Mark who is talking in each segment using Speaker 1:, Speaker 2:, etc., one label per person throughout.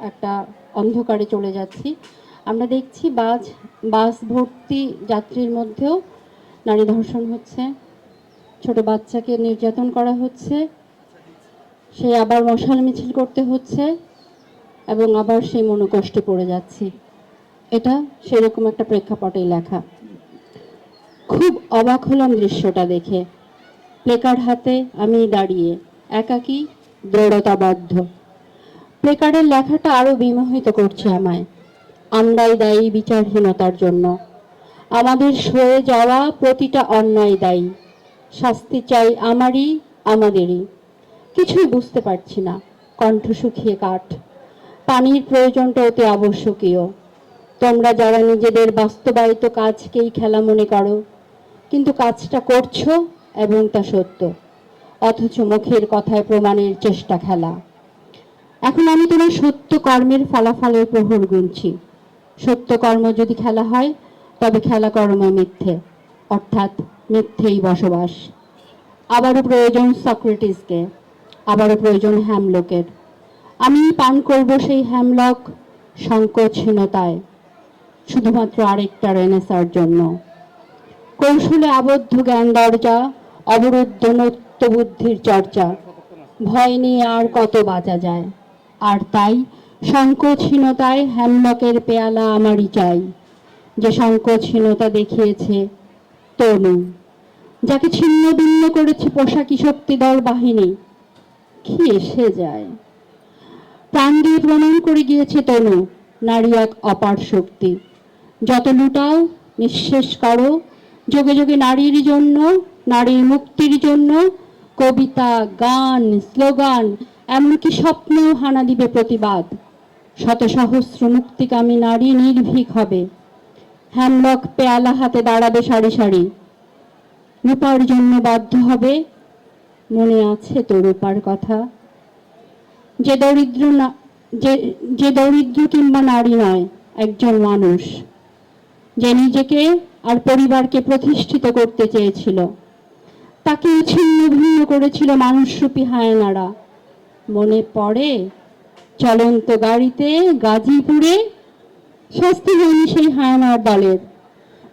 Speaker 1: একটা অন্ধকারে চলে যাচ্ছি। আমরা দেখছি বাস বাস ভর্তি যাত্রীর মধ্যেও নারী ধর্ষণ হচ্ছে। ছোট বাচ্চাকে নির্যাতন করা হচ্ছে। সে আবার মশাল মিছিল করতে হচ্ছে এবং আবার সেই মনোকষ্টে পড়ে যাচ্ছি। এটা সেরকম একটা প্রেক্ষাপটেই লেখা। খুব অবাক হলাম দৃশ্যটা দেখে। প্লেকার্ড হাতে আমি দাঁড়িয়ে, একাকী, দৃঢ়তাবদ্ধ। প্লেকার্ডের লেখাটা আরও বিমোহিত করছে আমায়। আমরাই দায়ী বিচারহীনতার জন্য। আমাদের সয়ে যাওয়া প্রতিটা অন্যায় দায়ী। শাস্তি চাই আমারই, আমাদেরই। কিছুই বুঝতে পারছি না, কণ্ঠ শুকিয়ে কাঠ। পানির প্রয়োজনটা অতি আবশ্যকীয়। তোমরা যারা নিজেদের বাস্তবায়িত কাজকেই খেলা মনে করো, কিন্তু কাজটা করছ এবং তা সত্য। অথচ মুখের কথায় প্রমাণের চেষ্টা খেলা। এখন আমি তোমার সত্য কর্মের ফলাফলের প্রহর গুনছি। সত্য কর্ম যদি খেলা হয়, তবে খেলা কর্ম মিথ্যে, অর্থাৎ মিথ্যেই বসবাস। আবারও প্রয়োজন সক্রেটিসকে, আবারও প্রয়োজন হ্যামলকের। আমি পান করব সেই হ্যামলক সংকোচহীনতায়, শুধুমাত্র আরেকটা রেনেসার জন্য। কৌশলে আবদ্ধ জ্ঞান দরজা, অবরুদ্ধ নত্য বুদ্ধির চর্চা, ভয় নিয়ে আর কত বাঁচা যায়? আর তাই সংকোচহীনতায় হ্যামলকের পেয়ালা আমারই চাই। যে সংকোচহীনতা দেখিয়েছে তনু, যাকে ছিন্ন ভিন্ন করেছে পোশাকি শক্তিদল বাহিনী, কি এসে যায়? প্রাণ দিয়ে প্রমাণ করে গিয়েছে তনু, নারী এক অপার শক্তি। যত লুটাও, নিঃশেষ করো, যোগে যোগে নারীর জন্য, নারীর মুক্তির জন্য, কবিতা, গান, স্লোগান এমনকি স্বপ্নেও হানা দিবে প্রতিবাদ। শত সহস্র মুক্তিকামী নারী নির্ভীক হবে। হ্যামলক পেয়ালা হাতে দাঁড়াবে সারি সারি। রূপার জন্য বাধ্য হবে। মনে আছে তো রূপার কথা? যে দরিদ্র না, যে যে দরিদ্র কিংবা নারী নয়, একজন মানুষ। যে নিজেকে আর পরিবারকে প্রতিষ্ঠিত করতে চেয়েছিল। তাকে ছিন্ন ভিন্ন করেছিল মানুষরূপী হায়নারা। মনে পড়ে? চলন্ত গাড়িতে গাজীপুরে? শাস্তি হয়নি সেই হায়নার দলের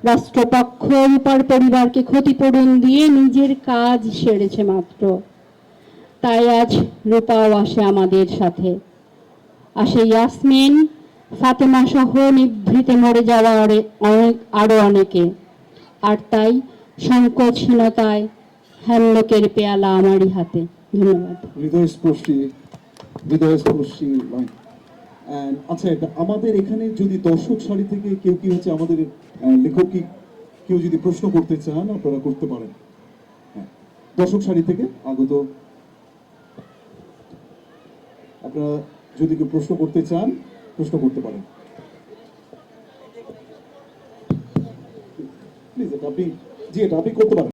Speaker 1: রাষ্ট্রপক্ষ রূপার পরিবারকে ক্ষতিপূরণ দিয়ে নিজের কাজ সেরেছে মাত্র। তাই আজ রূপাও আসে আমাদের সাথে। আসে ইয়াসমিন, ফাতেমা সহ নিভৃতে মরে যাওয়া অনেক, আরও অনেকে। আর তাই সংকোচহীনতায় হ্যামলকের পেয়ালা আমারই হাতে। ধন্যবাদ।
Speaker 2: হৃদয়স্পর্শী হৃদয়স্পর্শী লাইন আচ্ছা আমাদের এখানে যদি দর্শক সারি থেকে কেউ কি হচ্ছে আমাদের লেখক কি কেউ যদি প্রশ্ন করতে চান, আপনারা করতে পারেন। হ্যাঁ দর্শক সারি থেকে আগত। আপনারা যদি কেউ প্রশ্ন করতে চান, প্রশ্ন করতে পারেন। প্লিজ এটা আপনি জি, এটা আপনি করতে পারেন।